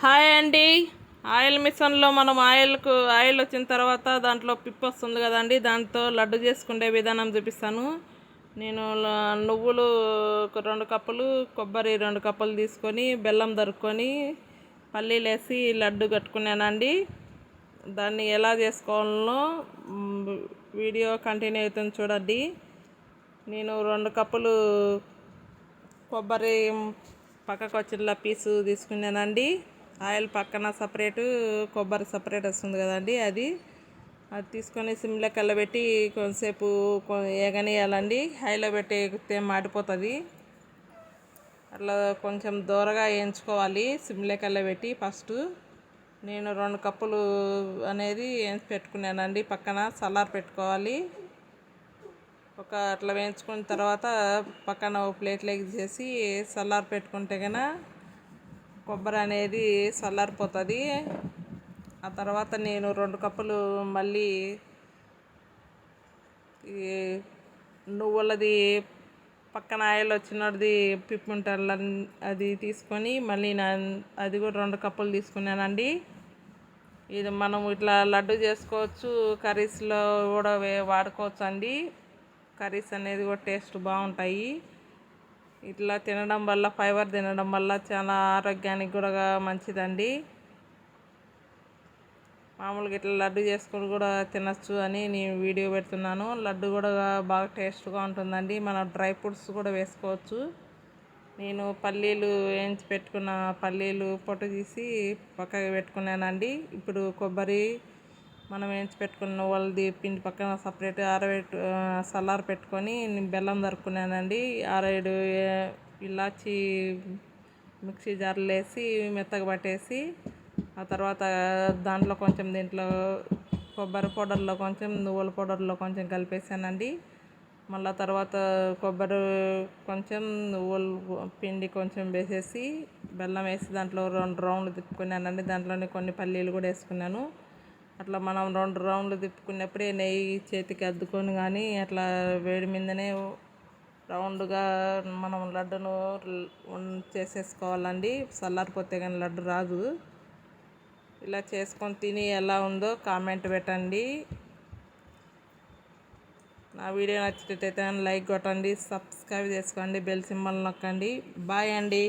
Hi అండి. Oil మిషన్లో మనం ఆయిల్కు ఆయిల్ వచ్చిన తర్వాత దాంట్లో పిప్ వస్తుంది కదండి. దాంతో లడ్డు చేసుకునే విధానం చూపిస్తాను. నేను నువ్వులు రెండు కప్పులు కొబ్బరి రెండు కప్పులు తీసుకొని బెల్లం దరుక్కొని పల్లీలు వేసి లడ్డు కట్టుకున్నానండి. దాన్ని ఎలా చేసుకోవాలనో వీడియో కంటిన్యూ అవుతుంది చూడండి. నేను రెండు కప్పులు కొబ్బరి పక్కకు వచ్చిన పీసు తీసుకున్నానండి. ఆయిల్ పక్కన సపరేటు కొబ్బరి సపరేట్ వస్తుంది కదండి అది. అది తీసుకొని సిమ్లో కల్లబెట్టి కొంతసేపు ఎగనియాలండి హైలో పెట్టి ఎగితే మాడిపోతుంది. అట్లా కొంచెం దూరగా వేయించుకోవాలి సిమ్లో కల్లబెట్టి ఫస్ట్. నేను రెండు కప్పులు అనేది వేయించి పెట్టుకున్నానండి. పక్కన సలార్ పెట్టుకోవాలి. ఒక అట్లా వేయించుకున్న తర్వాత పక్కన ఒక ప్లేట్లోకి చేసి సల్లార్ పెట్టుకుంటే కనుక కొబ్బరి అనేది చల్లారిపోతుంది. ఆ తర్వాత నేను రెండు కప్పులు మళ్ళీ ఈ నువ్వులది పక్కన ఆయిల్ వచ్చినది పిప్పుంటారు అది తీసుకొని మళ్ళీ నా అది కూడా రెండు కప్పులు తీసుకున్నానండి. ఇది మనం ఇట్లా లడ్డు చేసుకోవచ్చు కర్రీస్లో కూడా వాడుకోవచ్చు అండి కర్రీస్ అనేది కూడా టేస్ట్ బాగుంటాయి. ఇట్లా తినడం వల్ల ఫైబర్ తినడం వల్ల చాలా ఆరోగ్యానికి కూడా మంచిదండి. మామూలుగా ఇట్లా లడ్డు చేసుకొని కూడా తినచ్చు అని నేను వీడియో పెడుతున్నాను. లడ్డు కూడా బాగా టేస్ట్గా ఉంటుందండి. మనం డ్రై ఫ్రూట్స్ కూడా వేసుకోవచ్చు. నేను పల్లీలు వేయించి పెట్టుకున్న పల్లీలు పొట్టు తీసి పక్కకి పెట్టుకున్నానండి. ఇప్పుడు కొబ్బరి మనం వేయించి పెట్టుకున్న వాళ్ళది పిండి పక్కన సపరేట్ ఆరబెట్టు సల్లార పెట్టుకొని నేను బెల్లం దరుకున్నానండి ఆరేడు ఇలాచి మిక్సీ జార్లు వేసి మెత్తగా పట్టేసి ఆ తర్వాత దాంట్లో కొంచెం దీంట్లో కొబ్బరి పౌడర్లో కొంచెం నువ్వుల పౌడర్లో కొంచెం కలిపేసానండి. మళ్ళీ తర్వాత కొబ్బరి కొంచెం నువ్వులు పిండి కొంచెం వేసేసి బెల్లం వేసి దాంట్లో రెండు రౌండ్లు తిప్పుకున్నానండి. దాంట్లోనే కొన్ని పల్లీలు కూడా వేసుకున్నాను. అట్లా మనం రెండు రౌండ్లు తిప్పుకున్నప్పుడే నెయ్యి చేతికి అద్దుకొని కానీ అట్లా వేడి మీదనే రౌండ్గా మనం లడ్డును చేసేసుకోవాలండి. చల్లారిపోతే కానీ లడ్డు రాదు. ఇలా చేసుకొని తిని ఎలా ఉందో కామెంట్ పెట్టండి. నా వీడియో నచ్చినట్టయితే లైక్ కొట్టండి సబ్స్క్రైబ్ చేసుకోండి బెల్ సింబల్ నొక్కండి. బాయ్ అండి.